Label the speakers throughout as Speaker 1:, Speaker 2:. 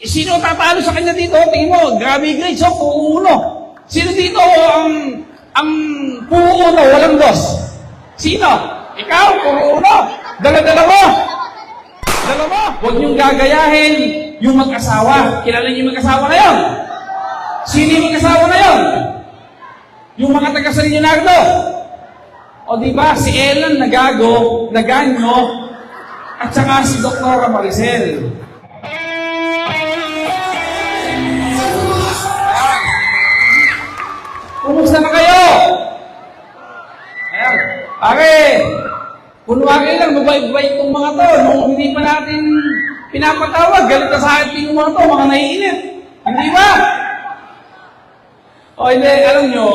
Speaker 1: Sino tatalo sa kanya dito? Tingin mo, grabe grades, oh, puuno. Sino dito ang ang puuno, walang dos? Sino? Ikaw, puuno. Dala-dala mo. Dala mo. Huwag niyong gagayahin yung mag-asawa. Kilala niyo yung mag-asawa na yon? Sino yung mag-asawa na yon? Yung mga taga San Leonardo. O di ba, si Ellen Nagago, Naganyo, at saka si Dr. Maricel. Pare, kunwari lang, mabait-bait itong mga to. Nung hindi pa natin pinapatawag, galit na sa atin yung mga to, mga naiinit. Hindi ba? O hindi, alam nyo,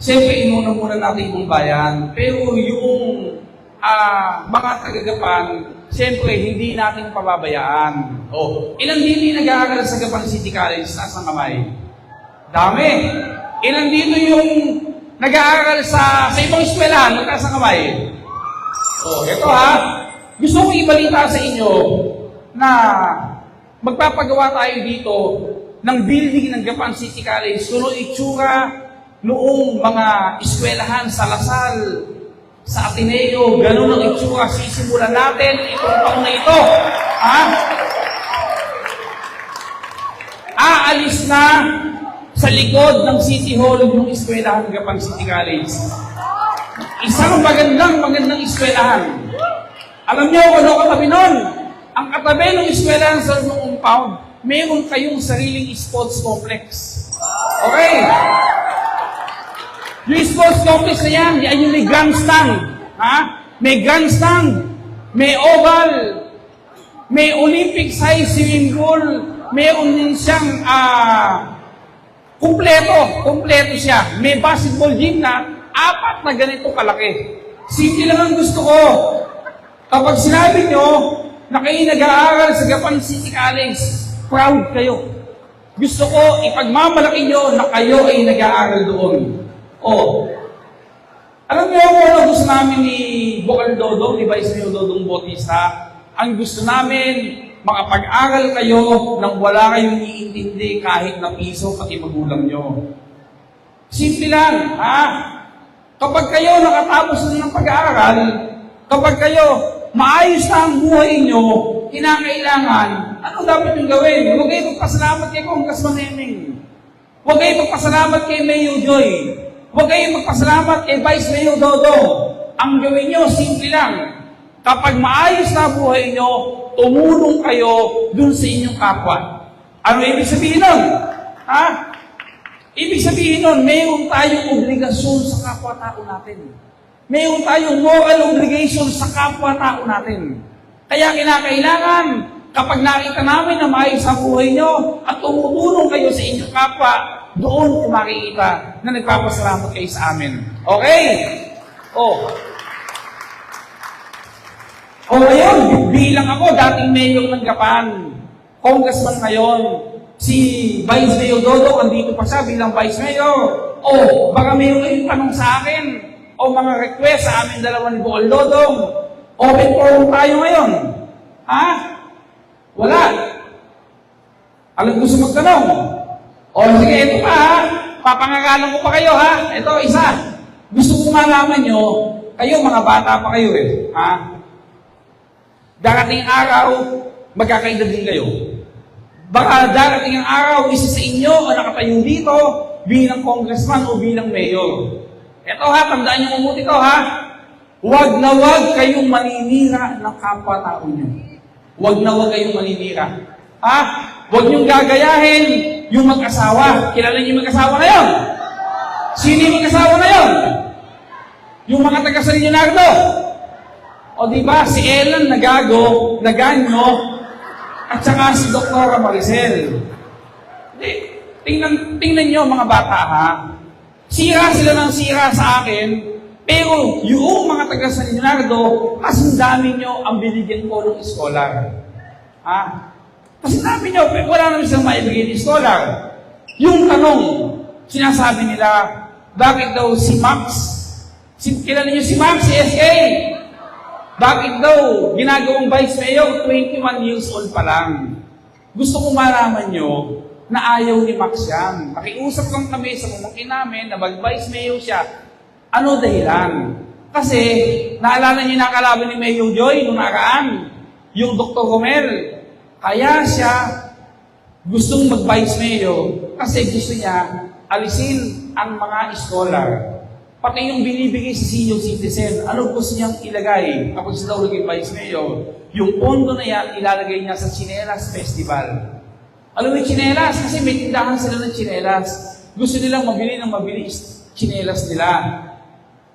Speaker 1: siyempre inuna muna natin yung bayan, pero yung ah, mga tagagapan, siyempre hindi natin pababayaan. O, ilang hindi nag-aaral sa Gapan City College, nasa kamay? Dami. Ilan dito yung nag-aaral sa, sa ibang eskwelahan, nagtaas ang kamay? O, ito ha, gusto kong ibalita sa inyo na magpapagawa tayo dito ng building ng Gapan City College. Kuno itsura noong mga eskwelahan sa Lasal, sa Ateneo, ganun ang itsura. Sisimulan natin itong taon na ito. Ha? Aalis na sa likod ng City Hall yung eskwelahan ng Gapan City College. Isang magandang magandang eskwelahan. Alam niyo kung ano katabi nun? Ang katabi ng eskwelahan sa compound, mayroon kayong sariling sports complex. Okay? Yung sports complex na yan, yan yung may grandstand. Ha? May grandstand, may oval, may Olympic size swimming pool, mayroon din siyang ah, kumpleto, kumpleto siya. May basketball gym na apat na ganito kalaki. Simple lang ang gusto ko. Kapag sinabi nyo na kayo nag-aaral sa Gapan City College, proud kayo. Gusto ko ipagmamalaki nyo na kayo ay nag-aaral doon. O, alam niyo kung ano gusto namin ni Bokal Dodong, ni Vice Mayor Dodong Bautista? Ang gusto namin, makapag-aral kayo nang wala kayong iintindi kahit na piso pati magulang nyo. Simple lang, ha? Kapag kayo nakatapos na ng pag-aaral, kapag kayo maayos na ang buhay nyo, kinakailangan, ano dapat yung gawin? Huwag kayo magpasalamat kay Congressman Heming. Huwag kayo magpasalamat kay Mayor Joy. Huwag kayo magpasalamat kay Vice Mayor Dodo. Ang gawin nyo, simple lang. Kapag maayos na buhay nyo, tumulong kayo dun sa inyong kapwa. Ano ibig sabihin nun? Ha? Ibig sabihin nun, mayroon tayong obligasyon sa kapwa-tao natin. Mayroon tayong moral obligation sa kapwa-tao natin. Kaya kinakailangan, kapag nakita namin na maayos ang buhay nyo at tumutulong kayo sa inyong kapwa, doon ko makikita na nagpapasalamat kayo sa amin. Okay? Oh. O ngayon, bilang ako, dating mayor ng Gapan, congressman ngayon, si Vice Mayor Dodo, andito pa siya bilang Vice Mayor. O, baka mayroon kayong tanong sa akin, o mga request sa amin dalawa ni Bukal Dodong. Open forum tayo ngayon. Ha? Wala. Alam gusto magtanong? O sige, ito pa ha. Papangagalan ko pa kayo ha. Ito, isa. Gusto ko malaman nyo, kayo mga bata pa kayo eh. Ha? Darating araw, magkakaedad din kayo. Baka darating ang araw, isa sa inyo o nakatayo dito bilang congressman o bilang mayor. Ito ha, tandaan niyo mabuti ito ha. Huwag na huwag kayong maninira ng kapwa-tao niyo. Huwag na huwag kayong maninira. Ha? Huwag niyong gagayahin yung mag-asawa. Kilala niyo yung mag-asawa na yun? Sino yung mag-asawa na yun? Yung mga taga San Leonardo. O di ba si Ellen Nagago, Naganyo, at saka si Dr. Maricel. Hindi, tingnan, tingnan nyo mga bata ha. Sira sila ng sira sa akin, pero yung mga taga San Leonardo, kasing dami nyo ang binigyan ko ng scholar. Ha? Kasi dami nyo, wala naman silang maibigay ng scholar. Yung tanong, sinasabi nila, bakit daw si Max, si, kilala niyo si Max, si SK, bakit daw ginagawang vice mayor 21 years old pa lang? gusto ko malaman nyo na ayaw ni Max yan. Nakiusap lang kami sa pamangkin namin na mag-vice mayor siya. Ano dahilan? Kasi, naalala niyo na kalaban ni Mayor Joy nung nakaraan, yung Dr. Romel. Kaya siya gustong mag-vice mayor kasi gusto niya alisin ang mga scholar. Pati yung binibigay sa senior citizen, ano gusto niyang ilagay kapag sila ulit vice mayor? Yung pondo na yan, ilalagay niya sa Chinelas Festival. Alam mo yung chinelas? Kasi may tindahan sila ng chinelas. Gusto nilang mabili ng mabili chinelas nila.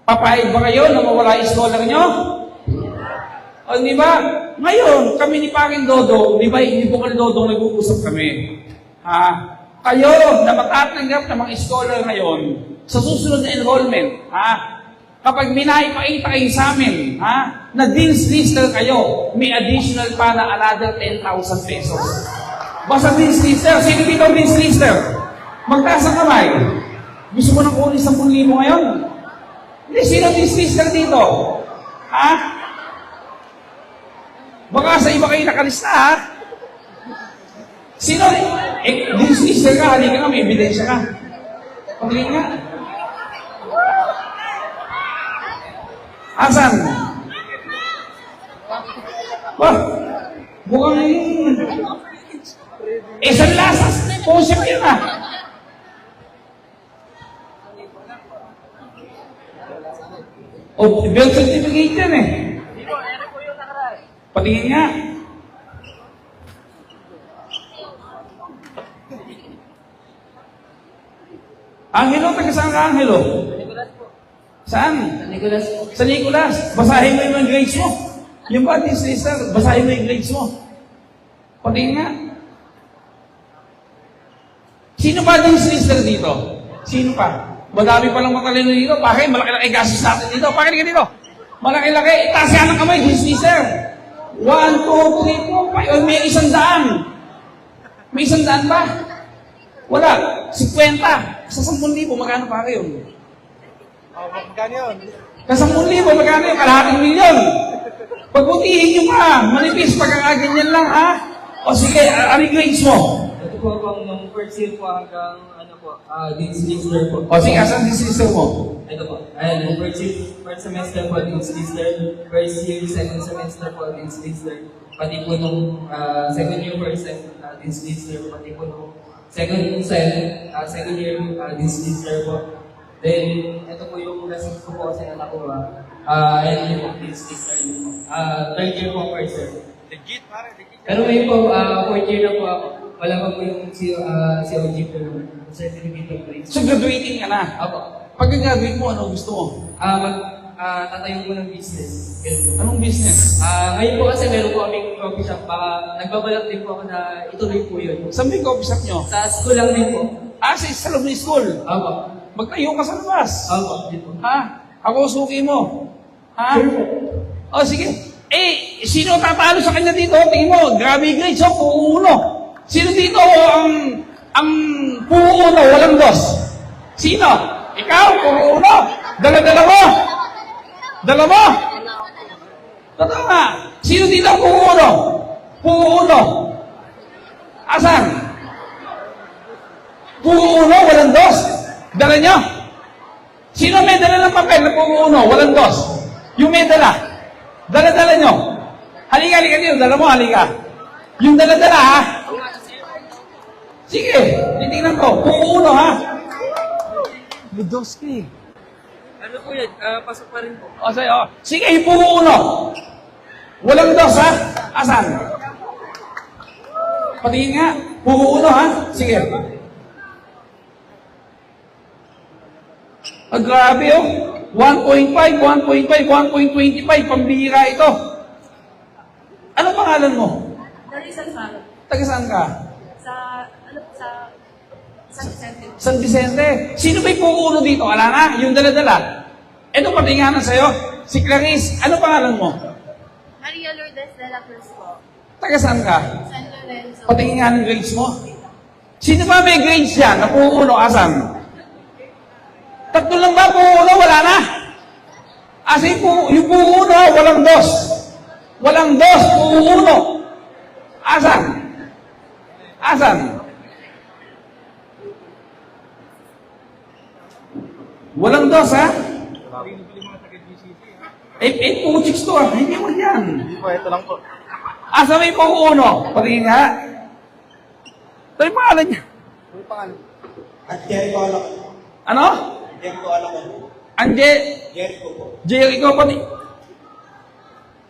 Speaker 1: Papayag ba kayo na mawala scholar nyo? O di ba? Ngayon, kami ni Paring Dodo, di ba, hindi po kami Dodo nag-uusap kami. Ha? Kayo na matatanggap ng mga scholar ngayon, sa susunod na enrollment, ha? Kapag minaipakita kayo sa amin, ha? Na dean's lister kayo, may additional pa na another 10,000 pesos. Basta dean's lister. Sino dito dean's lister? Magtaas ang kamay. Gusto mo nang kunin 10,000 ngayon? Hindi, sino dean's lister dito? Ha? Baka sa iba kayo nakalista, ha? Sino? Eh, dean's lister ka, halika nga, may ebidensya ka. Pagtingin nga. Asan? Wah, mukhang eh, sa lasas, posip yun ah. O, birth certificate yan eh. Patingin nga. Angelo, taga saan ka, Angelo? Saan?
Speaker 2: Nicholas po.
Speaker 1: Sa Nicolas. Basahin mo yung grades mo. Yung ba, sister, basahin mo yung grades mo. Patingin nga. Sino ba din sister dito? Sino pa? Madami palang matalino dito. Bakit? Malaki-laki gastos natin dito. Bakit ka dito? Malaki-laki. Itaas yan ang kamay, sister. One, two, three, four, five. May isang daan. May isang daan ba? Wala. 50. Sa 10,000, magkano pa yun?
Speaker 3: Oh, magkano yun?
Speaker 1: Sa 10,000, magkano yung kalahating milyon? Pagbutihin nyo pa. Manipis, pagkakaganyan lang, ha? O sige, a- ano yung grades mo?
Speaker 2: Ito po po nung first year po hanggang ano po, ah, Dean's Lister po.
Speaker 1: O sige, asan yung sister mo?
Speaker 2: Ito po. Ayan, yung first year, first semester po, Dean's Lister. First year, second semester po, Dean's Lister. Pati po nung ah, second year, first sem, uh, Dean's Lister. Pati po nung second sem, ah, second year, uh, Dean's Lister po. Then, ito po yung lessons ko po kasi na nakuha. Ah, ayan yung Dean's Lister. Ah, third year po, first year.
Speaker 3: Legit, pare, legit.
Speaker 2: Pero ngayon po, uh, fourth year na po ako. Wala pa po yung si, uh, si OG po yung certificate of grades.
Speaker 1: So graduating ka na.
Speaker 2: Ako,
Speaker 1: Pagka-graduate mo, ano gusto mo?
Speaker 2: ah mag, ah, tatayo ko ng business. Ganun.
Speaker 1: Anong business?
Speaker 2: Ah, ngayon po kasi meron po kaming coffee shop. Baka nagbabalak din po ako na ituloy po yun.
Speaker 1: Saan yung coffee shop nyo?
Speaker 2: Sa school lang din po.
Speaker 1: Ah, sa sa loob ng school.
Speaker 2: Ako.
Speaker 1: Magtayo ka sa labas.
Speaker 2: Ako, din po.
Speaker 1: Ha? Ako suki mo. Ha? O sige. Eh, sino tatalo sa kanya dito? Tingin mo, grabe grades, oh, puuno. Sino dito ang ang puuno, walang dos? Sino? Ikaw, puuno. Dala-dala mo. Dala mo. Totoo nga. Sino dito ang puuno? Puuno. Asan? Puuno, walang dos. Dala nyo. Sino may dala ng papel na puuno, walang dos? Yung may dala. Dala-dala nyo. Halika, halika dito. Dala mo, halika. Yung dala-dala, ha? Sige, titignan ko. Puuno, ha? Ludoski.
Speaker 2: Ano po yan? Ah, pasok pa rin po.
Speaker 1: O, sa'yo. Sige, yung puuno. Walang dos, ha? Asan? Patingin nga. Puuno, ha? Sige. Ah, grabe, oh. 1.5, 1.5, 1.25. Pambihira ito. Anong pangalan mo?
Speaker 4: Darisal Faro.
Speaker 1: Taga saan ka?
Speaker 4: Sa, ano, sa, San Vicente.
Speaker 1: San Vicente. Sino ba yung puuno dito? Wala na, yung dala-dala. Ito patinganan sa'yo. Si Clarice, ano pangalan mo?
Speaker 4: Maria Lourdes de la Cruz po.
Speaker 1: Taga saan ka?
Speaker 4: San Lorenzo.
Speaker 1: Patingin nga ng grades mo. Sino ba may grades yan? Na puuno, asan? Tatlo lang ba puuno? Wala na. Yung, pu- yung puuno, walang dos. Walang dos, puuno. Asan? Asan? Walang dos, ha? Eh, eh, puchiks to, ah. Hindi mo yan.
Speaker 3: Hindi po, ito lang po.
Speaker 1: Asa may pang uno? Patingin nga. Ito yung pangalan niya.
Speaker 5: At Jericho alak.
Speaker 1: Ano?
Speaker 5: Jericho alak ko.
Speaker 1: Anje,
Speaker 5: Jericho po.
Speaker 1: Jericho, pati.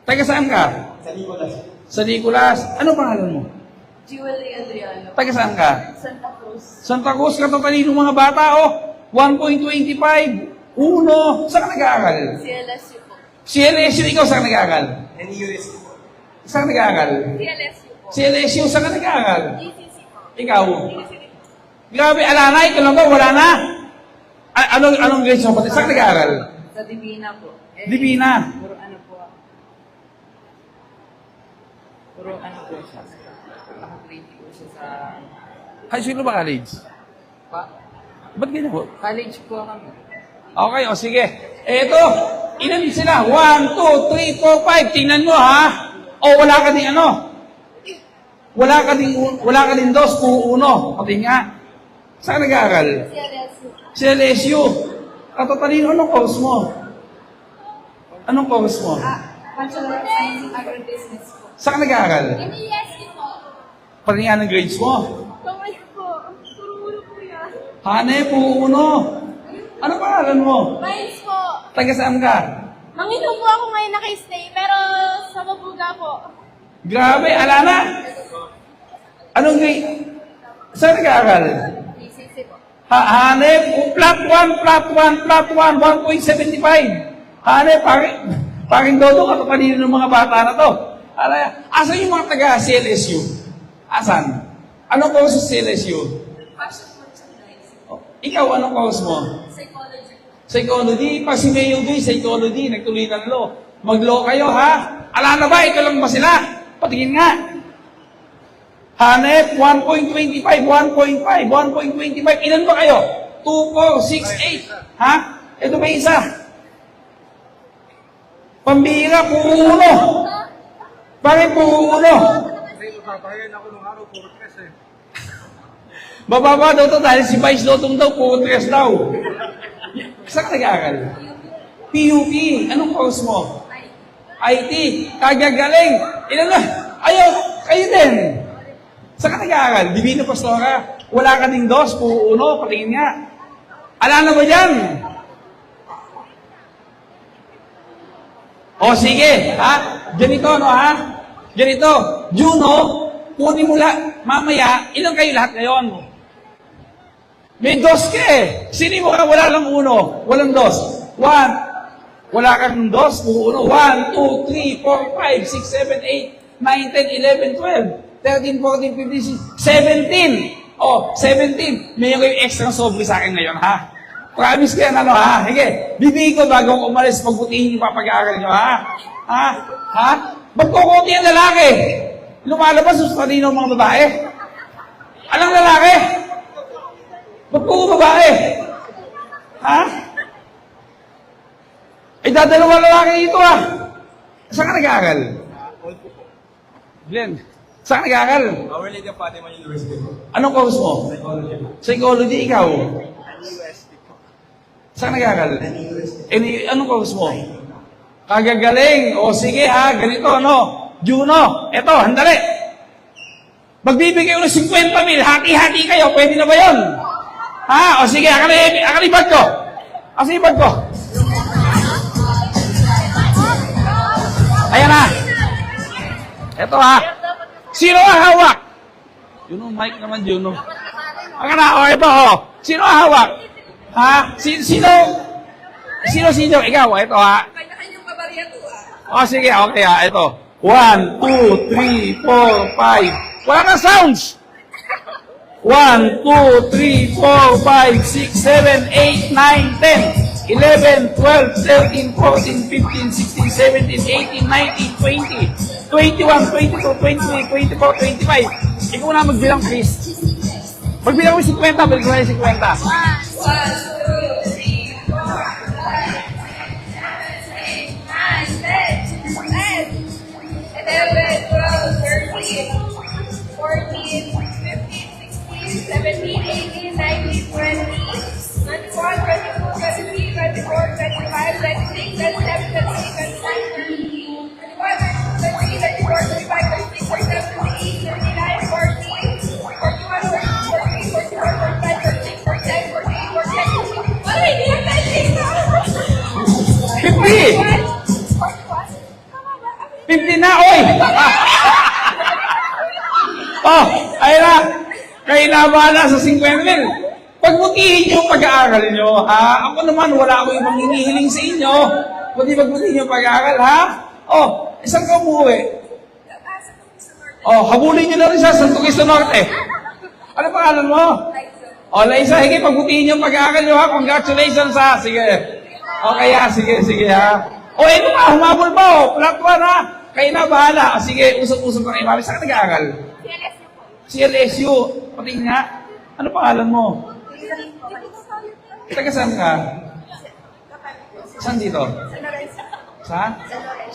Speaker 1: Taga saan ka?
Speaker 5: Sa Nicolas.
Speaker 1: Sa Nicolas. Ano pangalan mo?
Speaker 4: Julie Adriano.
Speaker 1: Taga saan ka?
Speaker 4: Santa Cruz.
Speaker 1: Santa Cruz, katatalino mga bata, oh. 1.25. Uno. Saan ka nag-aaral?
Speaker 4: CLSU po.
Speaker 1: CLSU, ikaw saan ka nag-aaral?
Speaker 5: NUS po.
Speaker 1: Saan ka nag-aaral?
Speaker 4: CLSU po.
Speaker 1: CLSU, saan ka nag-aaral?
Speaker 4: GCC po.
Speaker 1: Ikaw?
Speaker 4: Po.
Speaker 1: Grabe, ala na, ikaw lang ba? Wala na? A- anong, anong grade mo? Pati, saan ka nag-aaral?
Speaker 6: Sa Divina po. Eh,
Speaker 1: Divina.
Speaker 6: Puro ano po. Puro ano po siya. Nakagrade po siya sa...
Speaker 1: High school ba college?
Speaker 6: Pa,
Speaker 1: Ba't ganyan po?
Speaker 6: college po kami.
Speaker 1: Okay, o sige. Eto, ilan sila? One, two, three, four, five. Tingnan mo, ha? O wala ka din ano? Wala ka din, wala ka din dos, puro uno. Pati nga. Saan nag-aaral? Sa LSU. Katatalino, anong course mo? Anong course mo?
Speaker 4: Ah, Bachelor of Science in Agribusiness po.
Speaker 1: Saan nag-aaral?
Speaker 4: NESC po.
Speaker 1: Pati nga ng grades mo.
Speaker 4: Kamay po. Puro po yan.
Speaker 1: Hane, puro uno. Ano pangalan mo?
Speaker 7: Mines po.
Speaker 1: Taga saan ka?
Speaker 7: Mangito po ako ngayon naka-stay, pero sa Mabuga po.
Speaker 1: Grabe, alana. Anong grade? Saan nag-aaral?
Speaker 4: GCC po.
Speaker 1: Ha, hanep, flat 1, flat 1, flat 1, 1.75. Hanep, paring, paring dodo ka kanino ng mga bata na to. Asan yung mga taga CLSU? Asan? Anong course sa CLSU? Oh, ikaw, anong course mo?
Speaker 4: Psychology.
Speaker 1: Psychology. Pag si Mayo Gay, psychology, nagtuloy ng law. Mag-law kayo, ha? Ala na ba? Ito lang ba sila? Patingin nga. Hanep, 1.25, 1.5, 1.25. Ilan ba kayo? 2, 4, 6, 8. Ha? Ito ba isa? Pambira, puro uno. Bakit puro uno?
Speaker 3: Papahayan ako nung araw, puro tres eh.
Speaker 1: Bababa daw to dahil si Vice Lotong daw, puro tres daw. Saan ka nag-aaral? PUP. Anong course mo? IT. Kagagaling. Ilan na? Ayaw, kayo din. Saan ka nag-aaral? Divino Pastora. Wala ka ding dos, puro uno, patingin nga. Ala na ba dyan? O sige, ha? Ganito, no, ha? Ganito. Juno, kunin mo lahat. Mamaya, ilan kayo lahat ngayon? May dos ka eh. Sini mo ka, wala lang uno. Walang dos. One. Wala kang dos, puro uno. One, two, three, four, five, six, seven, eight, nine, ten, eleven, twelve, thirteen, fourteen, fifteen, sixteen, seventeen. Oh, seventeen. May kayo extra sobre sa akin ngayon, ha? Promise ko yan, ano, ha? Sige, bibigay ko bago umalis, pagbutihin yung papag-aaral nyo, ha? Ha? Ha? Magkukunti ang lalaki. Lumalabas sa kanino mga babae. Alang lalaki? Ba't babae? Ha? Ay, dadalawa lalaki dito ah. Saan ka nag-aaral? Glenn, saan ka nag-aaral?
Speaker 5: Our Lady of Fatima University po.
Speaker 1: Anong course mo?
Speaker 5: Psychology po.
Speaker 1: Psychology, ikaw?
Speaker 3: UST po.
Speaker 1: Saan ka nag-aaral?
Speaker 5: NUS.
Speaker 1: Eh, anong course mo? Kagagaling. O sige ha, ganito ano. Juno, eto, handali. Magbibigay ko ng 50 mil, hati-hati kayo, pwede na ba yun? Ha? O sige, akali, akalibad ko. Akalibad ko. Ayan na. Eto ha. Sino ang hawak? Yun ang mic naman, Juno. Ang na, o ito, o. Sino ang hawak? Ha? Si, sino? Sino, sino? Ikaw, ito ha.
Speaker 4: Kanya-kanyang babarya to ah.
Speaker 1: O sige, okay ha, ito. One, two, three, four, five. Wala kang sounds! One, two, three, four, five, six, seven, eight, nine, ten, eleven, twelve, thirteen, fourteen, fifteen, sixteen, seventeen, eighteen, nineteen, twenty, twenty-one, twenty-two, twenty-three, twenty-four, twenty-five. Ikaw na magbilang, please. Magbilang mo 50, balik mo yung 50.
Speaker 4: One, two, three, four, five, six, seven, eight, nine, ten, eleven, eleven, twelve, thirteen, fourteen, fifteen, 16, 17, 18, 19, 20, 21, 22, 23, 24, 25, 26, 27, 28, 29, 30,
Speaker 1: oh, ayun na. Kayo na bahala sa 50 mil. Pagbutihin niyo pag-aaral niyo, ha? Ako naman, wala akong ibang hinihiling sa inyo. Kundi pagbutihin niyo pag-aaral, ha? Oh, isang ka umuwi. Oh, habulin niyo na rin siya sa Tugis Norte. Ano pangalan mo? Oh, Liza, hige, pagbutihin niyo pag-aaral niyo, ha? Congratulations, ha? Sige. Okay, ha? Sige, sige, ha? Oh, ito pa, humabol oh. Flat one, ha? Kayo na bahala. Sige, usap-usap na kayo. Mami, saan ka nag-aaral? CLSU. Pati nga. Ano pangalan mo? Taga saan ka? Saan dito? Sa?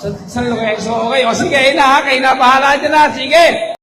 Speaker 1: Sa San Lorenzo. Okay, o sige, na ha. Kayo na bahala dyan ha. Sige.